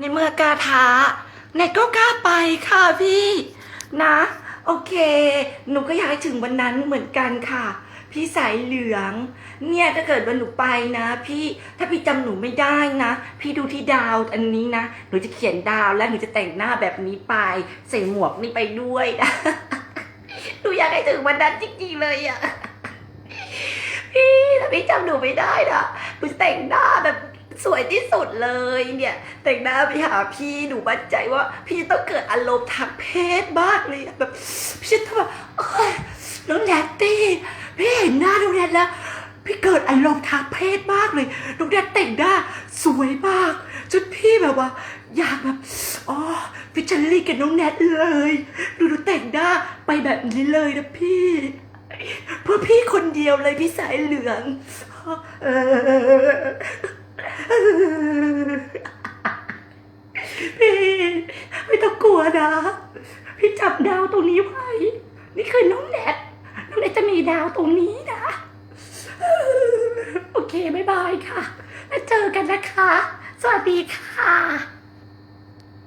ในเมื่อกล้าท้าเน็ตก็กล้าไปค่ะพี่นะ โอเค หนูก็อยากให้ถึงวันนั้นเหมือนกันค่ะ พี่สายเหลือง เนี่ยถ้าเกิดวันหนูไปนะ พี่ถ้าพี่จำหนูไม่ได้นะ พี่ดูที่ดาวอันนี้นะ หนูจะเขียนดาวแล้วหนูจะแต่งหน้าแบบนี้ไป ใส่หมวกนี่ไปด้วยนะหนูอยากให้ถึงวันนั้นจริงๆเลยอะพี่ถ้าพี่จำหนูไม่ได้นะหนูจะแต่งหน้าแบบ สวยที่สุดเลยเนี่ย แต่งหน้าไปหาพี่หนูมั่นใจว่า พี่ต้องเกิดอารมณ์ทางเพศมากเลยแบบพี่จะต้องแบบเอ้ยน้องแนตตี้พี่เห็นหน้าน้องแนทแล้วพี่เกิดอารมณ์ทางเพศมากเลยน้องแนทแต่งหน้าสวยมากจนพี่แบบว่า อยากแบบอ๋อพี่จะรีกับน้องแนทเลยดูดูแต่งหน้าไปแบบนี้เลยนะพี่เพื่อพี่คนเดียวเลยพี่สายเหลือง เออ พี่ไม่ต้องกลัวนะ พี่จับดาวตรงนี้ไว้ นี่คือน้องแนทน้องแนทจะมีดาวตรงนี้นะ โอเค บ๊ายบายค่ะ แล้วเจอกันนะคะ สวัสดีค่ะ